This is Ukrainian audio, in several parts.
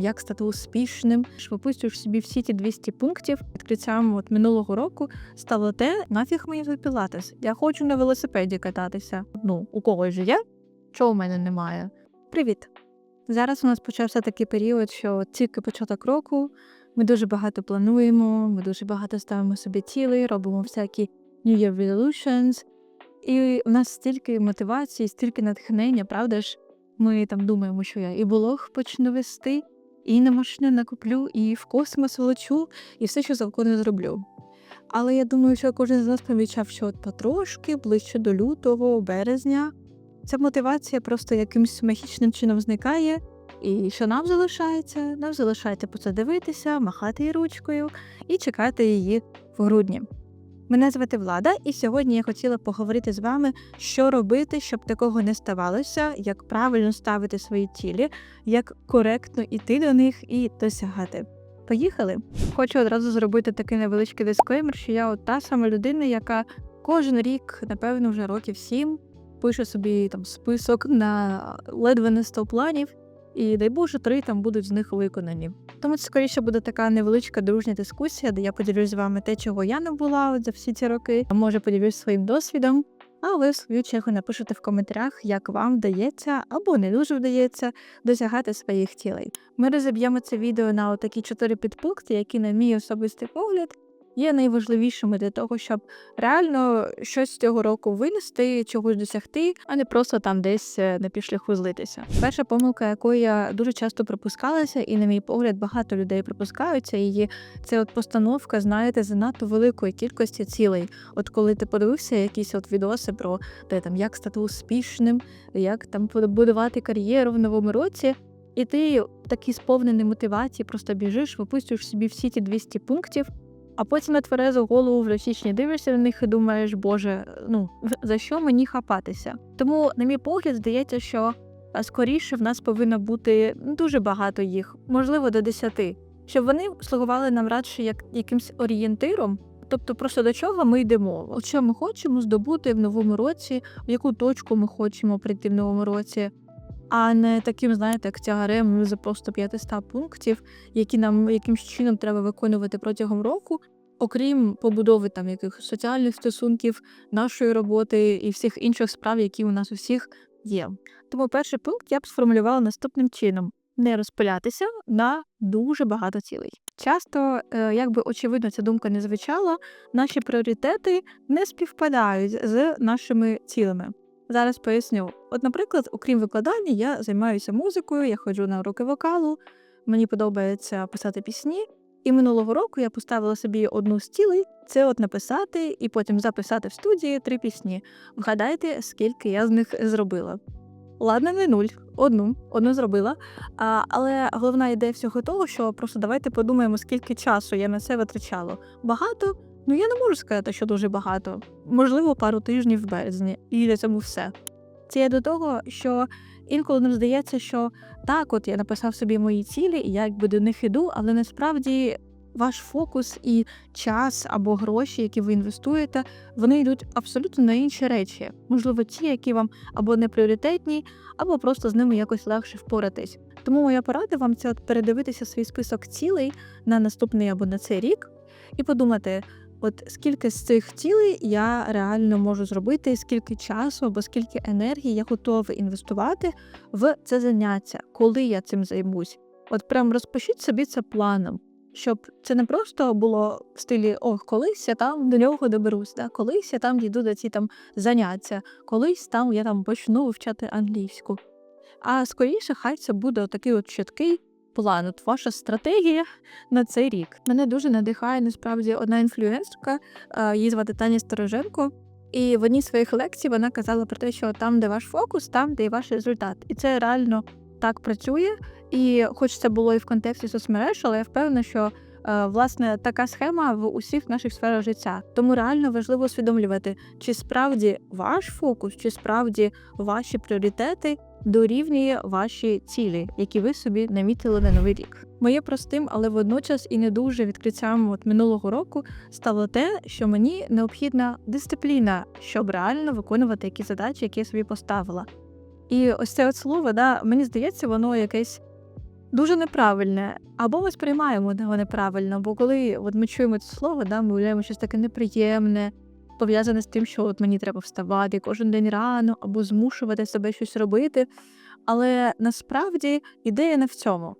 як стати успішним. Виписуєш собі всі ті 200 пунктів. Відкриттям от минулого року стало те, нафіг мені тут пілатес. Я хочу на велосипеді кататися. Ну, у когось же є, чого у мене немає. Привіт! Зараз у нас почався такий період, що тільки початок року. Ми дуже багато плануємо, ми дуже багато ставимо собі цілі, робимо всякі New Year Resolutions. І у нас стільки мотивації, стільки натхнення, правда ж? Ми там думаємо, що я і блог почну вести, і на машину накуплю, і в космос влечу, і все, що завгодно зроблю. Але я думаю, що кожен з нас помічав, що от потрошки ближче до лютого, березня, ця мотивація просто якимось магічним чином зникає. І що нам залишається? Нам залишається по це дивитися, махати її ручкою і чекати її в грудні. Мене звати Влада, і сьогодні я хотіла поговорити з вами, що робити, щоб такого не ставалося, як правильно ставити свої цілі, як коректно йти до них і досягати. Поїхали! Хочу одразу зробити такий невеличкий дисклеймер, що я от та сама людина, яка кожен рік, напевно, вже років сім, пише собі там список на ледве не 100 планів, і дай Боже, три там будуть з них виконані. Тому це скоріше буде така невеличка дружня дискусія, де я поділюсь з вами те, чого я не була за всі ці роки. А може поділюсь своїм досвідом. А ви в свою чергу напишете в коментарях, як вам вдається або не дуже вдається досягати своїх цілей. Ми розіб'ємо це відео на отакі чотири підпункти, які, на мій особистий погляд, є найважливішими для того, щоб реально щось цього року винести, чогось досягти, а не просто там десь е, на пішляху злитися. Перша помилка, якою я дуже часто припускалася, і, на мій погляд, багато людей припускаються її. Це от постановка, знаєте, занадто великої кількості цілей. От коли ти подивився якісь от відоси про те, там як стати успішним, як там будувати кар'єру в новому році. І ти такий сповнений мотивації, просто біжиш, виписуєш собі всі ті 200 пунктів, а потім на тверезу голову в січні дивишся на них і думаєш, боже, ну за що мені хапатися? Тому, на мій погляд, здається, що скоріше в нас повинно бути дуже багато їх, можливо, до 10, щоб вони слугували нам радше як якимсь орієнтиром. Тобто, просто до чого ми йдемо? Що ми хочемо здобути в новому році, в яку точку ми хочемо прийти в новому році, а не таким, знаєте, як тягарем за просто 500 пунктів, які нам якимсь чином треба виконувати протягом року, окрім побудови там якихось соціальних стосунків, нашої роботи і всіх інших справ, які у нас усіх є. Тому перший пункт я б сформулювала наступним чином: не розпилятися на дуже багато цілей. Часто, е, якби очевидно, ця думка не звучала, наші пріоритети не співпадають з нашими цілями. Зараз поясню. От, наприклад, окрім викладання, я займаюся музикою, я ходжу на уроки вокалу, мені подобається писати пісні. І минулого року я поставила собі одну з цілей це от написати і потім записати в студії три пісні. Вгадайте, скільки я з них зробила. Ладно, не нуль, одну, одну зробила. А, Але головна ідея всього того, що просто давайте подумаємо, скільки часу я на це витрачала. Багато. Ну, я не можу сказати, що дуже багато. Можливо, пару тижнів в березні, і на цьому все. Це я до того, що інколи нам здається, що так, от я написав собі мої цілі, і я якби до них іду, але насправді ваш фокус і час або гроші, які ви інвестуєте, вони йдуть абсолютно на інші речі. Можливо, ті, які вам або не пріоритетні, або просто з ними якось легше впоратись. Тому моя порада вам це передивитися свій список цілей на наступний або на цей рік і подумати. От скільки з цих цілей я реально можу зробити, скільки часу або скільки енергії я готовий інвестувати в це заняття, коли я цим займусь. От прям розпишіть собі це планом, щоб це не просто було в стилі Ох, колись я там до нього доберусь, да? колись я там дійду до ці там заняття, колись там я там почну вивчати англійську. А скоріше, хай це буде такий от чіткий план, от ваша стратегія на цей рік. Мене дуже надихає насправді одна інфлюенсерка, її звати Таня Стороженко. І в одній своїх лекцій вона казала про те, що там, де ваш фокус, там, де і ваш результат. І це реально так працює. І хоч це було і в контексті соцмереж, але я впевнена, що власне така схема в усіх наших сферах життя. Тому реально важливо усвідомлювати, чи справді ваш фокус, чи справді ваші пріоритети дорівнює ваші цілі, які ви собі намітили на новий рік. Моє простим, але водночас і не дуже відкриттям от минулого року стало те, що мені необхідна дисципліна, щоб реально виконувати які задачі, які я собі поставила. І ось це от слово, да, мені здається, воно якесь дуже неправильне. Або ми сприймаємо його неправильно, бо коли от ми чуємо це слово, да, ми уявляємо щось таке неприємне, пов'язане з тим, що от мені треба вставати кожен день рано, або змушувати себе щось робити. Але насправді ідея не в цьому.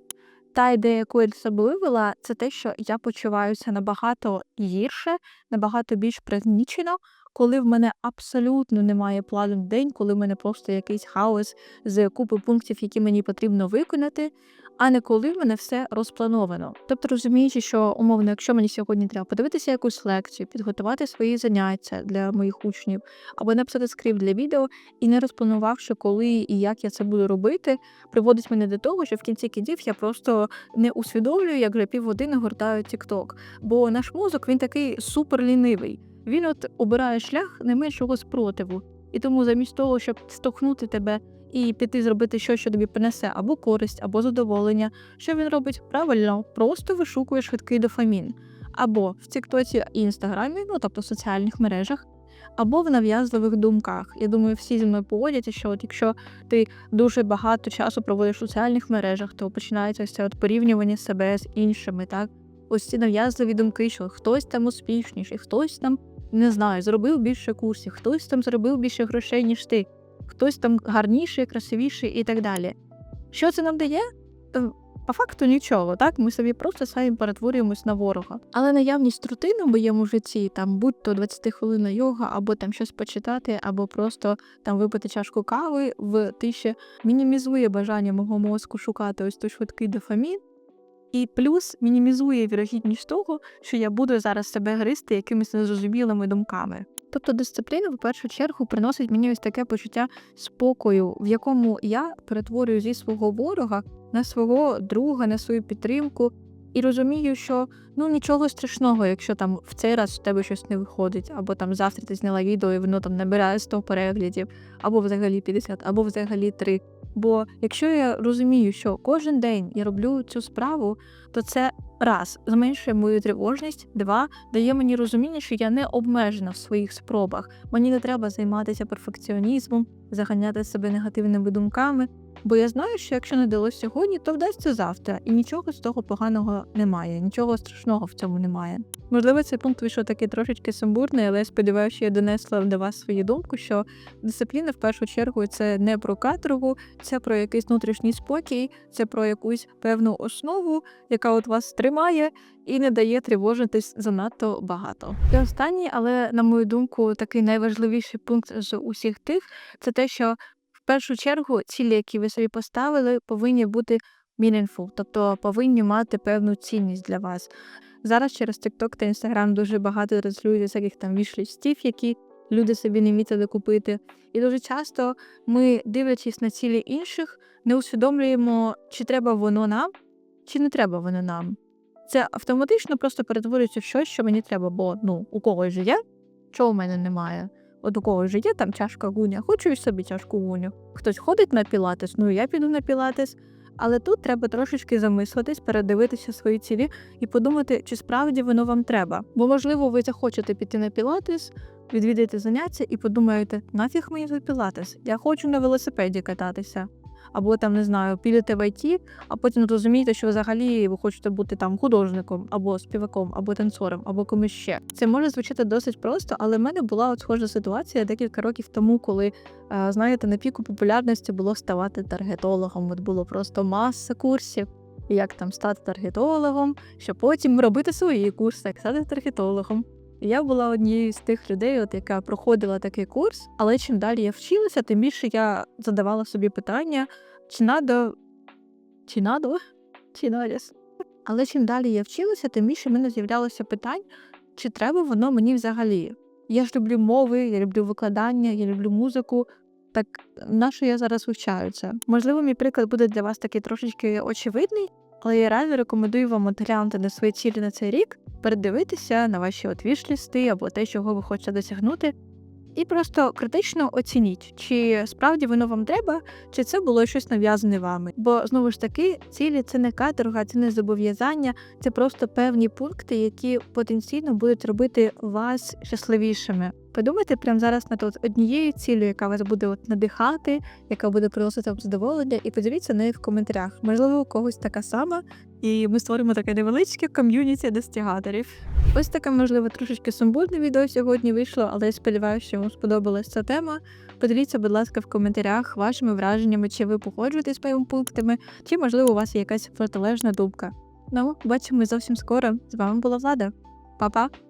Та ідея, яку я для себе вивела, це те, що я почуваюся набагато гірше, набагато більш пригнічено, коли в мене абсолютно немає плану в день, коли в мене просто якийсь хаос з купи пунктів, які мені потрібно виконати, а не коли в мене все розплановано. Тобто, розуміючи, що умовно, якщо мені сьогодні треба подивитися якусь лекцію, підготувати свої заняття для моїх учнів, або написати скрипт для відео, і не розпланувавши, коли і як я це буду робити, приводить мене до того, що в кінці кінців я просто не усвідомлюю, як вже півгодини гортаю TikTok. Бо наш мозок він такий супер лінивий. Він от обирає шлях найменшого спротиву. І тому замість того, щоб стохнути тебе і піти зробити щось, що тобі принесе або користь, або задоволення, що він робить правильно, просто вишукує швидкий дофамін. Або в Тіктоці і Інстаграмі, ну тобто в соціальних мережах, або в нав'язливих думках. Я думаю, всі зі мною погодяться, що от якщо ти дуже багато часу проводиш в соціальних мережах, то починається ось це от порівнювання себе з іншими, так? Ось ці нав'язливі думки, що хтось там успішніший, хтось там не знаю, зробив більше курсів, хтось там зробив більше грошей, ніж ти, хтось там гарніший, красивіший і так далі. Що це нам дає? Е, По факту нічого, так? Ми собі просто самі перетворюємось на ворога. Але наявність рутини в моєму житті, там будь-то 20 хвилин йога, або там щось почитати, або просто там випити чашку кави в тиші, мінімізує бажання мого мозку шукати ось той швидкий дофамін. І плюс мінімізує вірогідність того, що я буду зараз себе гризти якимись незрозумілими думками. Тобто дисципліна, в першу чергу, приносить мені ось таке почуття спокою, в якому я перетворюю зі свого ворога на свого друга, на свою підтримку, і розумію, що ну нічого страшного, якщо там в цей раз у тебе щось не виходить, або там завтра ти зняла відео і воно там набирає 100 переглядів, або взагалі 50, або взагалі 3. Бо якщо я розумію, що кожен день я роблю цю справу, то це раз зменшує мою тривожність, два дає мені розуміння, що я не обмежена в своїх спробах. Мені не треба займатися перфекціонізмом, заганяти себе негативними думками. Бо я знаю, що якщо не вдалося сьогодні, то вдасться завтра, і нічого з того поганого немає, нічого страшного в цьому немає. Можливо, цей пункт вийшов такий трошечки сумбурний, але я сподіваюся, що я донесла до вас свою думку, що дисципліна в першу чергу це не про каторгу, це про якийсь внутрішній спокій, це про якусь певну основу, яка от вас тримає і не дає тривожитись занадто багато. І останній, але на мою думку, такий найважливіший пункт з усіх тих, це те, що першу чергу цілі, які ви собі поставили, повинні бути meaningful, тобто повинні мати певну цінність для вас. Зараз через TikTok та Instagram дуже багато транслюють всяких там вішлістів, які люди собі не мітили купити. І дуже часто ми, дивлячись на цілі інших, не усвідомлюємо, чи треба воно нам, чи не треба воно нам. Це автоматично просто перетворюється в щось, що мені треба, бо ну у когось же є, чого в мене немає. От у кого ж є там чашка гуня, хочу і собі чашку гуню. Хтось ходить на пілатес, ну я піду на пілатес. Але тут треба трошечки замислитись, передивитися свої цілі і подумати, чи справді воно вам треба. Бо, можливо, ви захочете піти на пілатес, відвідати заняття і подумаєте, нафіг мені тут пілатес? Я хочу на велосипеді кататися. Або там не знаю, підете в ІТ, а потім зрозумієте, що взагалі ви хочете бути там художником, або співаком, або танцором, або комусь ще. Це може звучати досить просто, але в мене була от схожа ситуація декілька років тому, коли е, знаєте, на піку популярності було ставати таргетологом. От було просто маса курсів. Як там стати таргетологом, щоб потім робити свої курси, як стати таргетологом. Я була однією з тих людей, от яка проходила такий курс, але чим далі я вчилася, тим більше я задавала собі питання, чи надо, чи надо, чи надо. Але чим далі я вчилася, тим більше в мене з'являлося питань, чи треба воно мені взагалі. Я ж люблю мови, я люблю викладання, я люблю музику. Так на що я зараз вивчаю це? Можливо, мій приклад буде для вас такий трошечки очевидний, але я реально рекомендую вам глянути на свої цілі на цей рік, передивитися на ваші вішлісти або те, чого ви хочете досягнути, і просто критично оцініть, чи справді воно вам треба, чи це було щось нав'язане вами. Бо знову ж таки, цілі це не каторга, це не зобов'язання, це просто певні пункти, які потенційно будуть робити вас щасливішими. Подумайте прямо зараз над от однією цілею, яка вас буде от надихати, яка буде приносити вам задоволення, і подивіться на неї в коментарях. Можливо, у когось така сама, і ми створимо таке невеличке ком'юніті достигаторів. Ось таке, можливо, трошечки сумбурне відео сьогодні вийшло, але я сподіваюся, що вам сподобалася ця тема. Поділіться, будь ласка, в коментарях вашими враженнями, чи ви погоджуєтесь з моїми пунктами, чи, можливо, у вас є якась протилежна думка. Ну, бачимо зовсім скоро. З вами була Влада. Па-па!